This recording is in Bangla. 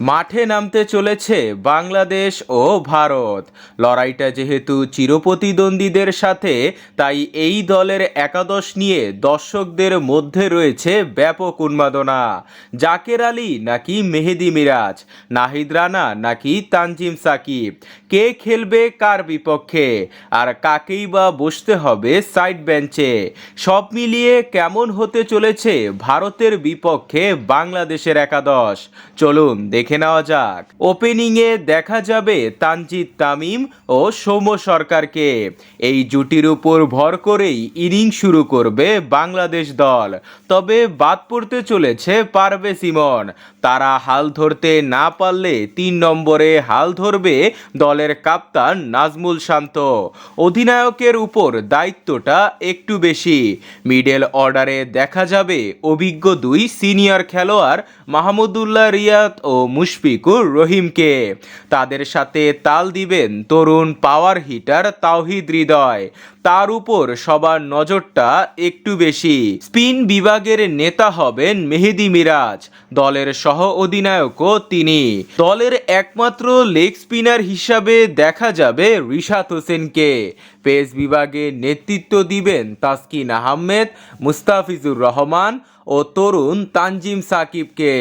মাঠে নামতে চলেছে বাংলাদেশ ও ভারত। লড়াইটা যেহেতু চিরপ্রতিদ্বন্দ্বীদের সাথে, তাই এই দলের একাদশ নিয়ে দর্শকদের মধ্যে রয়েছে ব্যাপক উন্মাদনা। জাকের আলী নাকি মেহেদি মিরাজ, নাহিদ রানা নাকি তানজিম সাকিব, কে খেলবে কার বিপক্ষে, আর কাকেই বা বসতে হবে সাইড বেঞ্চে? সব মিলিয়ে কেমন হতে চলেছে ভারতের বিপক্ষে বাংলাদেশের একাদশ? চলুন দেখে নেওয়া যাক। ওপেনিংয়ে দেখা যাবে তানজিদ তামিম ও সৌম্য সরকারকে। এই জুটির উপর ভর করেই ইনিংস শুরু করবে বাংলাদেশ দল। তবে বাদ পড়তে চলেছে পারবে সিমন তারা হাল ধরতে না পারলে তিন নম্বরে হাল ধরবে দলের কাপ্তান নাজমুল শান্ত। অধিনায়কের উপর দায়িত্বটা একটু বেশি। মিডল অর্ডারে দেখা যাবে অভিজ্ঞ দুই সিনিয়র খেলোয়াড় মাহমুদুল্লাহ রিয়াদ ও মুশফিকুর রহিমকে। তাদের সাথে তাল দিবেন তরুণ পাওয়ার হিটার তাওহিদ হৃদয়। তার উপর সবার নজরটা একটু বেশি। স্পিন বিভাগের নেতা হবেন মেহেদি মিরাজ। দলের সহ অধিনায়কও তিনি। দলের একমাত্র লেগ স্পিনার হিসাবে দেখা যাবে রিশাদ হোসেনকে। পেস বিভাগে নেতৃত্ব দিবেন তাসকিন আহমেদ, মুস্তাফিজুর রহমান ও তরুণ তানজিম সাকিবকে।